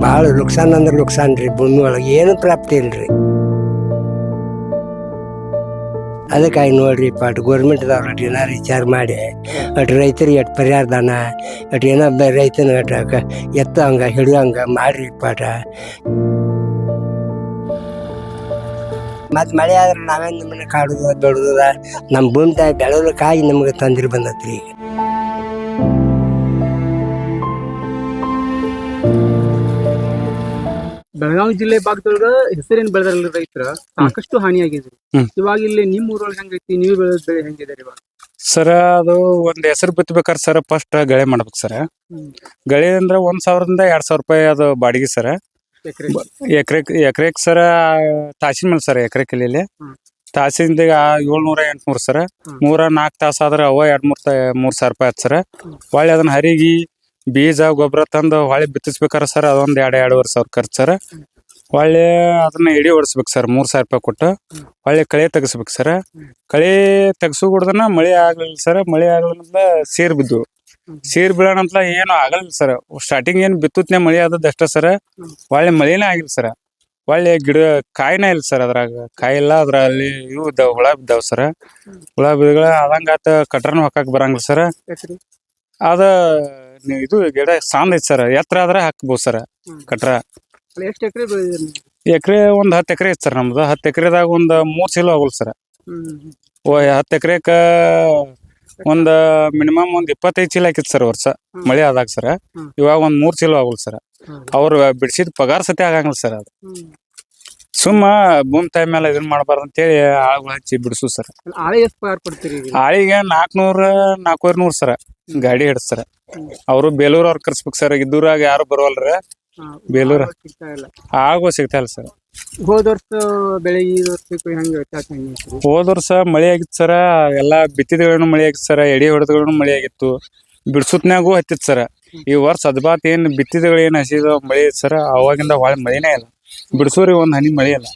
ಭಾಳ ನುಕ್ಸಾನ್ ಅಂದ್ರೆ ನುಕ್ಸಾನ್ ರೀ, ಭೂಮಿ ಒಳಗೆ ಏನು ಪ್ರಾಪ್ತಿ ಇಲ್ರಿ. ಅದಕ್ಕಾಗಿ ನೋಡ್ರಿ ಪಾಟ್ ಗೌರ್ಮೆಂಟ್ದವ್ರು ಅಟ್ ಏನಾರು ವಿಚಾರ ಮಾಡಿ ಅಟ್ ರೈತರಿಗೆ ಅಟ್ ಪರಿಹಾರ ದಾನ ಅಟ್ ಏನೋ ಬ ರೈತನ ಅಟ್ ಕ- ಎತ್ತ ಹಂಗ ಹಿಡಿಯೋಂಗ ಮಾಡ್ರಿ ಪಾಠ. ಮತ್ತು ಮಳೆ ಆದ್ರೆ ನಾವೇನು ನಮ್ಮನ್ನ ಕಾಡುದ ದೊಡ್ಡದ ನಮ್ಮ ಭೂಮಿ ತಾಯಿ ಬೆಳೆಯೋದಕ್ಕಾಗಿ ನಮಗೆ ತೊಂದ್ರೆ ಬಂದತ್ರಿ ಈಗ. ಬೆಳಗಾವಿ ಜಿಲ್ಲೆ ಭಾಗದೊಳಗ ಹೆಸರೇನ್ ಬೆಳೆದ್ರಲ್ಲ ರೈತರ ಸಾಕಷ್ಟು ಹಾನಿಯಾಗಿದೆ. ಇವಾಗ ಇಲ್ಲಿ ನಿಮ್ ಊರೊಳಗೆ ಹೆಂಗೈತಿ? ನೀವು ಬೆಳೆದ ಬೆಳೆ ಹೆಂಗಿದೆ ಇವಾಗ? ಸರ ಅದು ಒಂದ್ ಹೆಸರು ಬಿತ್ತಬೇಕಾದ್ರೆ ಸರ್ ಫಸ್ಟ್ ಗಳೆ ಮಾಡ್ಬೇಕು ಸರ್. ಗಳೆ ಅಂದ್ರೆ ಒಂದ್ ಸಾವಿರದಿಂದ ಎರಡ್ ಸಾವಿರ ರೂಪಾಯಿ ಅದು ಬಾಡಿಗೆ ಸರ್. ಎಕರೆ ಎಕರೆ ಎಕರೆಕ್ ಸರ ತಾಸಿನ ಮೇಲೆ ಸರ್ ಎಕರೆ ಕಿಲಿಲಿ ತಾಸಿನಿಂದ ತಾಸಿಂದ ಏಳ್ನೂರ ಎಂಟ್ನೂರು ಸರ್. ಮೂರ ನಾಲ್ಕು ತಾಸು ಆದ್ರೆ ಅವ ಎರಡ್ ಮೂರ್ ಮೂರ್ ಸಾವಿರ ರೂಪಾಯಿ ಆಯ್ತು ಸರ್. ಒಳ್ಳೆ ಅದನ್ನ ಹರಿಗಿ ಬೀಜ ಗೊಬ್ಬರ ತಂದು ಹೊಳ್ಳಿ ಬಿತ್ತಿಸ್ಬೇಕಾರ ಸರ್ ಅದೊಂದ್ ಎರಡು ಎರಡೂವರೆ ಸಾವಿರ ಖರ್ಚು ಸರ್. ಹೊಳ್ಳಿ ಅದನ್ನ ಎಡಿ ಹೊಡಿಸ್ಬೇಕು ಸರ್ ಮೂರ್ ಸಾವಿರ ರೂಪಾಯಿ ಕೊಟ್ಟು. ಹೊಳ್ಳಿ ಕಳೆ ತೆಗಿಸ್ಬೇಕು ಸರ್. ಕಳೆ ತೆಗ್ಸು ಕುಡ್ದನ ಮಳೆ ಆಗ್ಲಿಲ್ಲ ಸರ್ ಮಳೆ ಆಗ್ಲಿಲ್ಲ ಸೇರ್ ಬಿದ್ದು. ಸೀರ್ ಬೀಳೋಣಂತ ಏನು ಆಗಲ್ಲ ಸರ್. ಸ್ಟಾರ್ಟಿಂಗ್ ಏನ್ ಬಿತ್ತುತ್ತೆ ಮಳೆ ಆದದ್ದು ಅಷ್ಟೇ ಸರ್. ಹೊಳ್ಳಿ ಒಳ್ಳೆ ಮಳೆನೇ ಆಗಿಲ್ಲ ಸರ್. ಒಳ್ಳೆ ಗಿಡ ಕಾಯಿನೇ ಇಲ್ಲ ಸರ್ ಅದ್ರಾಗ. ಕಾಯಿ ಇಲ್ಲ ಅದ್ರಲ್ಲಿ ಇವು ಇದ್ದಾವ ಹುಳ ಬಿದ್ದಾವ ಸರ್. ಹುಳ ಬಿದ್ಗಳ ಆದಂಗಾತ ಕಟ್ರನ್ ಹಾಕಕ್ ಬರಂಗಿಲ್ಲ ಸರ್. ಅದ ಇದು ಗಿಡ ಸಾಂದ್ ಐತಿ ಸರ್. ಎತ್ತರ ಆದ್ರೆ ಹಾಕ್ಬೋದು ಸರ್. ಕಟ್ರ. ಎಷ್ಟು ಎಕರೆ ಒಂದ್ ಹತ್ತು ಎಕರೆ ಐತಿ ಸರ್ ನಮ್ದು. ಹತ್ತು ಎಕರೆದಾಗ ಒಂದ್ ಮೂರ್ ಚೀಲ ಆಗಲ್ಲ ಸರ್. ಹತ್ತು ಎಕರೆಕ ಒಂದ್ ಮಿನಿಮಮ್ ಒಂದ್ ಇಪ್ಪತ್ತೈದು ಚೀಲ ಹಾಕಿತ್ತು ಸರ್ ವರ್ಷ. ಮಳೆ ಆದಾಗ ಸರ್. ಇವಾಗ ಒಂದ್ ಮೂರ್ ಚೀಲ ಆಗಲ್ಲ ಸರ್. ಅವ್ರ ಬಿಡಿಸಿದ ಪಗಾರ ಸತಿ ಆಗಂಗಿಲ್ಲ ಸರ್ ಅದು. ಸುಮ್ಮ ಭೂಮಿ ತಾಯಿ ಮೇಲೆ ಇದನ್ ಮಾಡಬಾರ್ದು ಅಂತೇಳಿ ಆಳುಗಳು ಹಚ್ಚಿ ಬಿಡಿಸು ಸರ್. ಆಳೆ ಎಷ್ಟು ಪಗಾರ ಕೊಡ್ತೀರಿ ಈಗ? ಆಳಿಗೆ ನಾಲ್ಕನೂರ ನಾಲ್ಕೂವರೆ ನೂರು ಸರ್ ಗಾಡಿ ಹಿಡಿಸ್ತಾರ. ಅವರು ಬೇಲೂರ್ ಅವ್ರು ಕರ್ಸ್ಬೇಕು ಸರ್ ಇದ್ದೂರಾಗ ಯಾರು ಬರೋಲ್ರ? ಹಾ, ಬೇಲೂರ? ಆಳು ಸಿಗ್ತಾ ಇಲ್ಲ. ಸಿಗ್ತಾ ಇಲ್ಲ ಸರ್. ಹೋದ ವರ್ಷ ಬೆಳೆ ಈ ವರ್ಷಕ್ಕೂ ಹೆಂಗೆ ವ್ಯತ್ಯಾಸ ಹೆಂಗೈತ್ರಿ ಹೋದ ವರ್ಷ ಮಳೆ ಆಗಿತ್ತು ಸರ ಎಲ್ಲಾ ಬಿತ್ತಿದಗಳನು ಮಳೆ ಆಗಿತ್ತು ಸರ ಎಡಿ ಹೊಡೆದಗಳನು ಮಳೆ ಆಗಿತ್ತು. ಬಿಡ್ಸುತ್ನ್ಯಾಗೂ ಹತ್ತಿತ್ತು ಸರ್. ಈ ವರ್ಷ ಅದ್ಬಾತ್ ಏನ್ ಬಿತ್ತಿದಗಳು ಏನ್ ಹಸಿದ ಮಳೆ ಐತಿ ಸರ್ ಅವಾಗಿಂದ ಭಾಳ ಮಳೆನೇ ಇಲ್ಲ. ಬಿಡ್ಸೋರಿ ಒಂದ್ ಹನಿ ಮಳೆ ಅಲ್ಲ.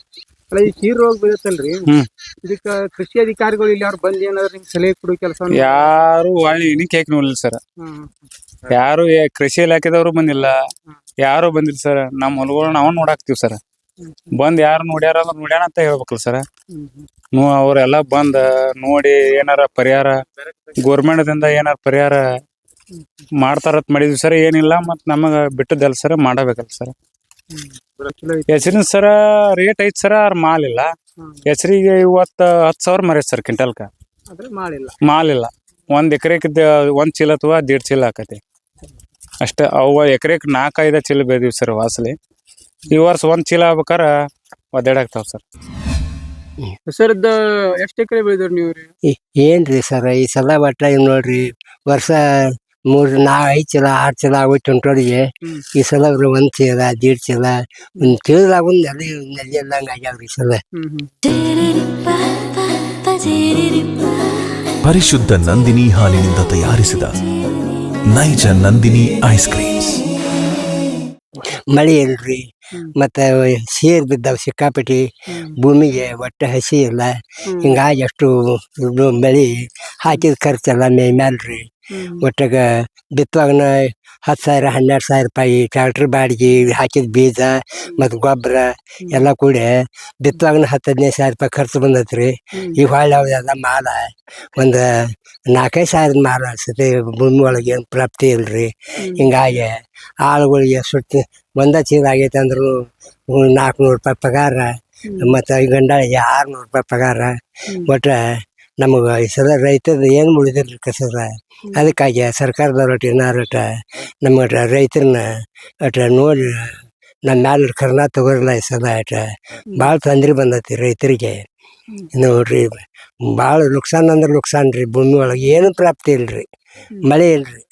ಅಲ್ಲ ಈ ಕೀರ್ ರೋಗ ಬೀಳುತ್ತಲ್ರಿ? ಹ್ಮ್. ಇದಕ್ಕ ಕೃಷಿ ಅಧಿಕಾರಿಗಳು ಇಲ್ಲಿ ಯಾರು ಬಂದು ಏನಾದ್ರು ನಿಮ್ಗೆ ಸಲಹೆ ಕೊಡೋ ಕೆಲಸ ಯಾರು ವಾಳಿ ಇನಿ ಕೇಕ್ ನೋಡ್ಲಿಲ್ಲ ಸರ್ ಯಾರು ಏ- ಕೃಷಿ ಇಲಾಖೆದವರು ಬಂದಿಲ್ಲ. ಯಾರು ಬಂದಿಲ್ಲ ಸರ್ ನಮ್ಮ ಹೊಲಗಳು ನಾವು ನೋಡಾಕ್ತಿವಿ ಸರ್ ಬಂದ್ ಯಾರು ನೋಡ್ಯಾರ ಅಂದ್ರ ನೋಡ್ಯಾನ ಅಂತ ಹೇಳ್ಬೇಕಲ್ಲ ಸರ್ ನೋ ಅವರೆಲ್ಲ ಬಂದ ನೋಡಿ ಏನಾರ ಪರಿಹಾರ ಗೋರ್ಮೆಂಟ್ ದಿಂದ ಏನಾರ ಪರಿಹಾರ ಮಾಡ್ತಾರತ್ ಮಾಡಿದ್ವಿ ಸರ್ ಏನಿಲ್ಲ ಮತ್ ನಮಗ ಬಿಟ್ಟದಲ್ಲ ಸರ್ ಮಾಡಬೇಕಲ್ಲ ಸರ್ ಹೆಸರಿನ ಸರ ರೇಟ್ ಐತ್ ಸರ ಅವ್ರ ಮಾಲ್ ಇಲ್ಲ. ಹೆಸರಿಗೆ ಇವತ್ತ ಹತ್ತು ಸಾವಿರ ಮರ ಸರ್ ಕ್ವಿಂಟಲ್ಕ. ಮಾಡಿಲ್ಲ ಮಾಲ್ ಇಲ್ಲ. ಒಂದ್ ಎಕರೆಕ್ ಒಂದ್ ಚೀಲ ಅಥವಾ ದೇಡ್ ಚೀಲ ಆಕತಿ. ಅಷ್ಟ ಅವ ಎಕರೆಕ್ ನಾಲ್ಕೈದ ಚೀಲ ಬೆಳೆದಿವಿ ಸರ್ ವಾಸಲಿ. ಈ ವರ್ಷ ಒಂದ್ ಚೀಲ ಆಗ್ಬೇಕಾರ ಒದ್ದಾಡಾಕ್ತಾವ ಸರ್. ಹೆಸರದ ಎಷ್ಟು ಎಕರೆ ಬೆಳೆದ್ರಿ ನೀವು ರೀ? ಏನ್ರಿ ಸರ್ ಈ ಸಲ ಬಟ್ಟ ನೋಡ್ರಿ ವರ್ಷ ಮೂರ್ ನಾ ಐದ್ ಚೀಲ ಆರ್ ಚೀಲ ಆಗೋಯ್ತು ಹೊಂಟೋರಿಗೆ ಈ ಸಲ ಅವ್ರು ಒಂದ್ ಚೀಲ ದೀಡ್ ಚೀಲ ಒಂದ್ ಚೀಲದಾಗ ಒಂದ್ ನೆಲೆ ನೆಲೆ ಇಲ್ದಂಗ ಆಗ್ಯಾವ್ರಿ ಈ ಸಲ. ಪರಿಶುದ್ಧ ನಂದಿನಿ ಹಾಲಿನಿಂದ ತಯಾರಿಸಿದ ನೈಜ ನಂದಿನಿ ಐಸ್ ಕ್ರೀಮ್ಸ್. ಮಳೆ ಇಲ್ರಿ ಮತ್ತೆ ಸೀರ್ ಬಿದ್ದಾವ ಸಿಕ್ಕಾಪಟ್ಟಿ ಭೂಮಿಗೆ ಒಟ್ಟ ಹಸಿ ಇಲ್ಲ. ಹಿಂಗಾಗಿ ಅಷ್ಟು ಮಳೆ ಹಾಕಿದ ಖರ್ಚೆಲ್ಲ ಮೇ ಮ್ಯಾಲ್ರಿ. ಒಟ್ಟಾಗ ಬಿತ್ತುವಾಗನ ಹತ್ತು ಸಾವಿರ ಹನ್ನೆರಡು ಸಾವಿರ ರೂಪಾಯಿ ಟ್ರ್ಯಾಕ್ಟ್ರ್ ಬಾಡಿಗೆ ಹಾಕಿದ ಬೀಜ ಮತ್ತು ಗೊಬ್ಬರ ಎಲ್ಲ ಕೂಡಿ ಬಿತ್ತುವಾಗನ ಹತ್ತು ಹದಿನೈದು ಸಾವಿರ ರೂಪಾಯಿ ಖರ್ಚು ಬಂದೈತೆ ರೀ ಈ ಹೊಳ್ಳಿ ಅವೆಲ್ಲ ಮಾಲ ಒಂದು ನಾಲ್ಕೈದು ಸಾವಿರದ ಮಾಲ ಅನ್ಸುತ್ತೆ. ಭೂಮಿ ಒಳಗೆ ಏನು ಪ್ರಾಪ್ತಿ ಇಲ್ರಿ. ರೀ ಹಿಂಗಾಗಿ ಆಳುಗಳಿಗೆ ಸುಟ್ಟು ಒಂದ ಚೀಲ ಆಗೈತೆ ಅಂದ್ರೂ ನಾಲ್ಕುನೂರು ರೂಪಾಯಿ ಪಗಾರ ಮತ್ತು ಗಂಡಳಿಗೆ ಆರುನೂರು ರೂಪಾಯಿ ಪಗಾರ. ಒಟ್ಟು ನಮಗೆ ಈ ಸಲ ರೈತದ ಏನು ಮುಳಿದಿರ್ಲಿಕ್ಕೆ ಕಸದ ಅದಕ್ಕಾಗಿ ಸರ್ಕಾರದವ್ರು ಒಟ್ಟು ಏನಾರು ಒಟ್ಟು ನಮ್ಮ ರೈತರನ್ನ ಅಟ ನೋಡಿ ನಮ್ಮ ಮ್ಯಾಲ ಕರ್ನಾ ತಗೋರಲ್ಲ ಈ ಸಲ ಅಟ. ಭಾಳ ತೊಂದ್ರೆ ಬಂದೈತಿ ರೈತರಿಗೆ. ನೋಡ್ರಿ ಭಾಳ ನುಕ್ಸಾನ್ ಅಂದ್ರೆ ನುಕ್ಸಾನ್ ರೀ ಭೂಮಿ ಒಳಗೆ ಏನು ಪ್ರಾಪ್ತಿ ಇಲ್ರಿ ಮಳೆ ಇಲ್ರಿ.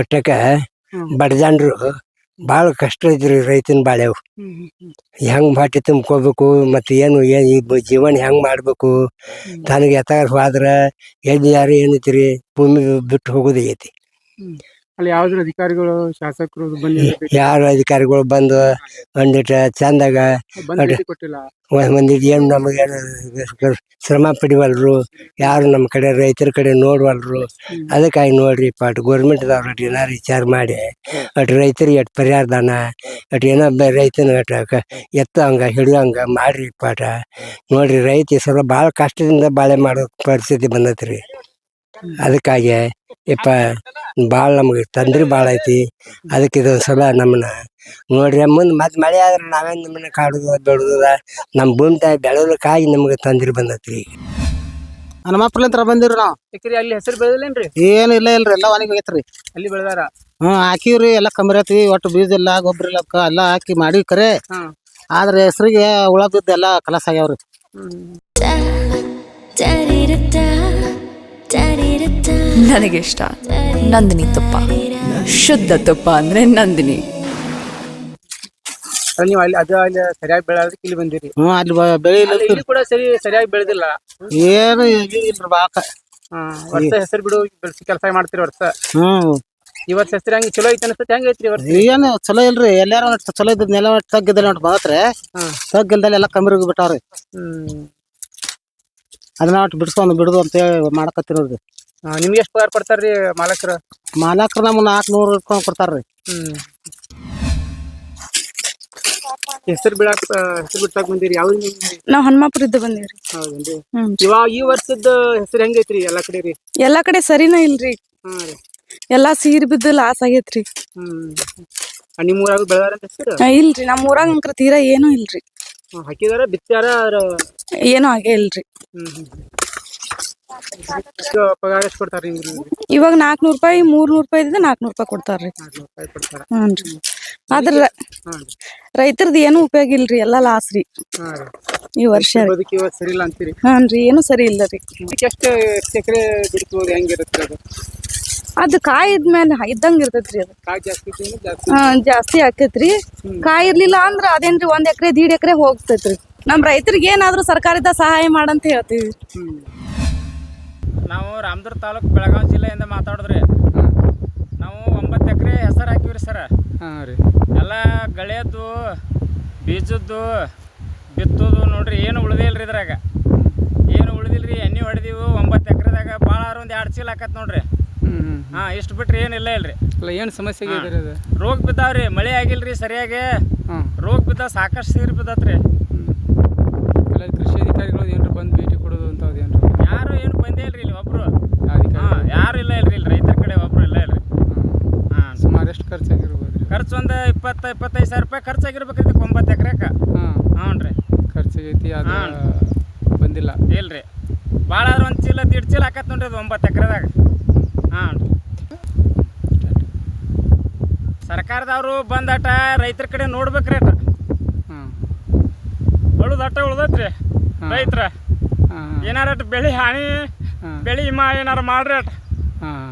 ಒಟ್ಟಕ್ಕೆ ಬಡಜನ್ರು ಭಾಳ ಕಷ್ಟ ಇದ್ರಿ ರೈತನ ಬಾಳೆವು. ಹೆಂಗ್ ಬಾಟಿ ತುಂಬ್ಕೋಬೇಕು ಮತ್ತು ಏನು ಏನು ಈ ಬ- ಜೀವನ ಹೆಂಗ್ ಮಾಡಬೇಕು ತನಗೆ ಎತ್ತಾಗ ಹೋದ್ರ ಎಲ್ಲಿ ಯಾರು ಏನೈತಿ ರೀ ಭೂಮಿ ಬಿಟ್ಟು ಹೋಗುದೈತಿ ಐತಿ. ಅಲ್ಲಿ ಯಾವ್ದ್ರ ಅಧಿಕಾರಿಗಳು ಶಾಸಕರು ಬಂದು ಯಾರು ಅಧಿಕಾರಿಗಳು ಬಂದು ಬಂದಿಟ್ಟ ಚಂದಾಗ ಬಂದು ಭೇಟಿ ಕೊಟ್ಟಿಲ್ಲ. ಒಂದಿಟ್ಟು ಏನು ನಮಗೆ ಶ್ರಮ ಪಡಿವಲ್ರು ಯಾರು ನಮ್ಮ ಕಡೆ ರೈತರ ಕಡೆ ನೋಡ್ವಲ್ರು. ಅದಕ್ಕಾಗಿ ನೋಡ್ರಿ ಪಾಟ್ ಗೌರ್ಮೆಂಟ್ದವ್ರು ಅಟ್ ಏನಾರು ವಿಚಾರ ಮಾಡಿ ಅಟ್ ರೈತರಿಗೆ ಎಟ್ ಪರಿಹಾರ ದಾನ ಅಟ್ ಏನೋ ಬ ರೈತನ ಅಟ್ ಕ- ಎತ್ತ ಹಂಗ ಹಿಡಿಯೋಂಗ ಮಾಡ್ರಿ ಪಾಠ ನೋಡ್ರಿ ರೈತ ಈ ಸಲ ಭಾಳ ಕಷ್ಟದಿಂದ ಬಾಳೆ ಮಾಡೋ ಪರಿಸ್ಥಿತಿ ಬಂದೈತ್ರಿ. ಅದಕ್ಕಾಗಿ ಯಪ್ಪ ಭಾಳ ನಮಗೆ ತೊಂದ್ರೆ ಭಾಳ ಐತಿ. ಅದಕ್ಕೆ ಇದೊಂದು ಸಲ ನಮ್ಮನ್ನ ನೋಡ್ರಿ ಮುಂದೆ ಮತ್ತೆ ಮಳೆ ಆದ್ರೆ ನಾವೇನು ನಮ್ಮನ್ನ ಕಾಡುದ ಬೆಳೆದ ನಮ್ಮ ಭೂಮಿ ತಾಯಿ ಬೆಳೆದಕ್ಕಾಗಿ ನಮಗೆ ತೊಂದ್ರೆ ಬಂದೈತ್ರಿ ಹನುಮಪ್ಪಲಿಂತ್ರ ಬಂದಿವ್ರಿ ನಾವು. ಯಾಕ್ರಿ ಅಲ್ಲಿ ಹೆಸರು ಬೆಳೆದಿಲ್ಲೇನ್ರಿ? ಏನು ಇಲ್ಲ ಇಲ್ರಿ ಎಲ್ಲ ಒಣಗಿ ಹೋಗೈತ್ರಿ. ಅಲ್ಲಿ ಬೆಳೆದಾರ? ಹ್ಮ್ ಹಾಕಿವ್ರಿ ಎಲ್ಲ ಕಮ್ಮರೈತಿ ಒಟ್ಟು ಬೀಜ ಇಲ್ಲ ಗೊಬ್ಬರ ಇಲ್ಲ ಕ- ಎಲ್ಲ ಹಾಕಿ ಮಾಡಿ ಕರೆ. ಆದ್ರೆ ಹೆಸರಿಗೆ ಹುಳ ಬಿದ್ದು ಎಲ್ಲ ಕಲಸ ಆಗ್ಯಾವ್ರಿ. ನನಗಿಷ್ಟ. ನಂದಿನಿ ತುಪ್ಪ. ಶುದ್ಧ ತುಪ್ಪ ಅಂದ್ರೆ ನಂದಿನಿ. ಅಲ್ಲಿ ನೀವು ಅಲ್ಲಿ ಅದು ಅಲ್ಲಿ ಸರಿಯಾಗಿ ಬೆಳೆಯೋದಕ್ಕೆ ಇಲ್ಲಿ ಬಂದಿರಿ. ಹ್ಮ್ ಅಲ್ಲಿ ಬ- ಬೆಳೆ ಇಲ್ಲ ಅಲ್ಲಿ ಇಲ್ಲಿ ಕೂಡ ಸರಿ ಸರಿಯಾಗಿ ಬೆಳೆದಿಲ್ಲ. ಏನು ಇಲ್ರಿ ಬಾಕ. ಹಾ ವರ್ಷ ಹೆಸರು ಬಿಡು ಬೆಳೆಸಿ ಕೆಲಸ ಮಾಡ್ತೀರಿ ವರ್ಷ. ಹ್ಮ್. ಈ ವರ್ಷ ಹೆಸರು ಹಂಗೆ ಚಲೋ ಐತೆ ಅನ್ಸುತ್ತೆ ಹೆಂಗ್ ಐತ್ರಿ ಈ ವರ್ಷ? ಏನು ಚಲೋ ಇಲ್ರಿ ಎಲ್ಲಾರು ಒಟ್ಟು ಚಲೋ ಇದ್ದದ್ ನೆಲ ಒಟ್ಟು ತಗ್ಗಿದ್ದಲ್ಲಿ ಒಟ್ಟು ಬಂದತ್ರಿ ಹಾ. ತಗ್ಗಿಲ್ದಲ್ಲಿ ಎಲ್ಲ ಕಮ್ಮಿ ಹೋಗಿ ಬಿಟ್ಟಾವ್ರಿ ಹ್ಮ್. ಅದನ್ನ ಒಟ್ಟು ಬಿಡಿಸ್ಕೊಂಡು ಬಿಡುದು ಅಂತ ಹೇಳಿ ಮಾಡಕತ್ತಿರೋದ್ರಿ ನಿಮ್ಗೆ ಎಷ್ಟು ಪಗಾರ ಕೊಡ್ತಾರ್ರಿ ಮಾಲಕರು? ಮಾಲಕರು ನಮ್ಗೆ ನಾಲ್ಕುನೂರು ಇಟ್ಕೊಂಡು ಕೊಡ್ತಾರ್ರಿ. ಹ್ಮ್. ಹೆಸರು ಬಿಡಾಕ ಹೆಸರು ಬಿಡ್ತಾಕ ಬಂದಿರಿ? ಯಾವ ನಾವ್ ಹನುಮಾಪುರದ್ದು ಬಂದೇವ್ರಿ. ಹೌದೇನ್ರಿ. ಹ್ಮ್. ಇವಾಗ ಈ ವರ್ಷದ ಹೆಸರು ಹೆಂಗೈತ್ರಿ ಎಲ್ಲಾ ಕಡೆ ರೀ ಎಲ್ಲಾ ಕಡೆ ಸರಿನ ಇಲ್ರಿ. ಹಾ ರೀ. ಎಲ್ಲಾ ಸೀರ್ ಬಿದ್ದು ಲಾಸ್ ಆಗೇತ್ರಿ. ಹ್ಮ್. ಆ, ನಿಮ್ ಊರಾಗ ಬೆಳೆದಾರ ಅಂತ ಹೆಸರು? ಆ, ಇಲ್ರಿ. ನಮ್ ಊರಾಗ ಅಂಕ್ರ ತೀರಾ ಏನೂ ಇಲ್ರಿ. ಹಾಕಿದಾರ ಬಿತ್ತಾರ ಅದ್ರ ಏನೂ ಆಗೇ ಇಲ್ರಿ. ಹ್ಮ್ ಹ್ಮ್ ಎಷ್ಟು ಪಗಾರ ಎಷ್ಟು ಕೊಡ್ತಾರ ನಿಮ್ಗೆ ಇವಾಗ ನಾಲ್ಕನೂರ್ ರೂಪಾಯಿ ಮೂರ್ನೂರು ರೂಪಾಯಿ ನಾಲ್ಕನೂರು ರೂಪಾಯಿ ಕೊಡ್ತಾರ್ರಿ. ಹ್ಞೂ ರೂಪಾಯಿ ಕೊಡ್ತಾರ? ಹ್ಞೂನ್ರಿ ಆದ್ರ ರೈತರದ್ದು ರೀ. ಏನು ಉಪಯೋಗ ಇಲ್ರಿ ಎಲ್ಲಾ ಲಾಸ್ ರೀ. ಹಾ ರೀ. ಈ ವರ್ಷ ರೀ. ಬದುಕಿ ಇವತ್ತು ಸರಿ ಇಲ್ಲ ಅಂತೀರಿ? ಹಾನ್ರಿ ಏನು ಸರಿ ಇಲ್ಲ ರೀ. ಇದಕ್ಕೆ ಎಷ್ಟು ಎಕರೆ ಹೆಂಗಿರುತ್ತೆ ಅದು? ಅದ್ ಕಾಯಿ ಇದ್ಮೇಲೆ ಇದ್ದಂಗ ಇರ್ತೈತ್ರಿ ಅದು. ಕಾಯಿ ಜಾಸ್ತಿ ಇದ್ದೀವಿ ಜಾಸ್ತಿ? ಹಾ ಜಾಸ್ತಿ ಆಕೇತ್ರಿ ಕಾಯಿ ಇರ್ಲಿಲ್ಲ ಅಂದ್ರ ಅದೇನ್ರಿ ಒಂದ್ ಎಕರೆ ದೀಡ್ ಎಕರೆ ಹೋಗ್ತೈತ್ರಿ. ನಮ್ ರೈತರಿಗೆ ಏನಾದರೂ ಸರ್ಕಾರದ ಸಹಾಯ ಮಾಡಂತ ಹೇಳ್ತೀವಿ. ನಾವು ರಾಮದುರ್ಗ ತಾಲೂಕು ಬೆಳಗಾವಿ ಜಿಲ್ಲೆಯಿಂದ ಮಾತಾಡಿದ್ರಿ ನಾವು ಒಂಬತ್ತು ಎಕರೆ ಹೆಸರು ಹಾಕಿವ್ರಿ ಸರ್. ಹಾ ರೀ. ಎಲ್ಲ ಗಳೆಯದ್ದು ಬೀಜದ್ದು ಬಿತ್ತೋದು ನೋಡ್ರಿ ಏನು ಉಳಿದಿಲ್ಲ ರೀ ಇದ್ರಾಗ. ಏನು ರೀ ಎಣ್ಣೆ ಹೊಡೆದಿವು ಒಂಬತ್ತು ಎಕರೆದಾಗ ಭಾಳ ಒಂದು ಎರಡು ಚೀಲ ಹಾಕತ್ ನೋಡ್ರಿ. ಹಾಂ ಇಷ್ಟು ಬಿಟ್ರಿ ಇಲ್ಲ ಇಲ್ರಿ. ಅಲ್ಲ ಏನು ಸಮಸ್ಯೆ ರೋಗ ಬಿದ್ದಾವ್ರಿ ಮಳೆ ಆಗಿಲ್ರಿ ಸರಿಯಾಗಿ. ಹಾಂ. ರೋಗ ಬಿದ್ದ ಸಾಕಷ್ಟು ಸೀರು ಬಿದ್ದತ್ರಿ ಅಲ್ಲ ಕೃಷಿ ಅಧಿಕಾರಿಗಳು ಏನ್ರ ಬಂದು ಭೇಟಿ ಕೊಡೋದು ಅಂತ ಏನ್ರ ಯಾರು ಏನು ಬಂದೇ ಇಲ್ರಿ ಇಲ್ಲಿ ಒಬ್ರು ಅಧಿಕಾರಿ ಹಾಂ ಯಾರು ಇಲ್ಲ ಇಲ್ರಿ ಇಲ್ಲಿ ರೈತರ ಕಡೆ ಒಬ್ರು ಇಲ್ಲ ಇಲ್ರಿ. ಹಾಂ ಸುಮಾರು ಎಷ್ಟು ಖರ್ಚಾಗಿರ್ಬೋದು ರೀ ಖರ್ಚು ಒಂದು ಇಪ್ಪತ್ತು ಇಪ್ಪತ್ತೈದು ಸಾವಿರ ರೂಪಾಯಿ ಖರ್ಚಾಗಿರ್ಬೇಕೈತಿ ಒಂಬತ್ತು ಎಕರೆಕ. ಹಾಂ ಹ್ಞೂ ರೀ. ಖರ್ಚಾಗೈತಿ ಅದು ಇಲ್ಲ ಬಂದಿಲ್ಲ. ಇಲ್ರಿ. ಭಾಳ ಆದ್ರೆ ಒಂದು ಚೀಲ ದೀಡ್ ಚೀಲ ಹಾಕತ್ ನೋಡ್ರಿ ಅದು ಒಂಬತ್ತು ಎಕರೆದಾಗ. ಹಾಂ ಸರ್ಕಾರದವರು ಬಂದಟ ರೈತರ ಕಡೆ ನೋಡ್ಬೇಕ್ರಿ ಅಟ ಹ್ಞೂ ಉಳ್ದಟ ಉಳ್ದೈತ್ರಿ. ರೈತರ. ಏನಾರ ಬೆಳೆ ಹಾನಿ ಬೆಳೆ ಇಮ್ಮ ಏನಾರ ಮಾಡ್ರಿ ಅಟ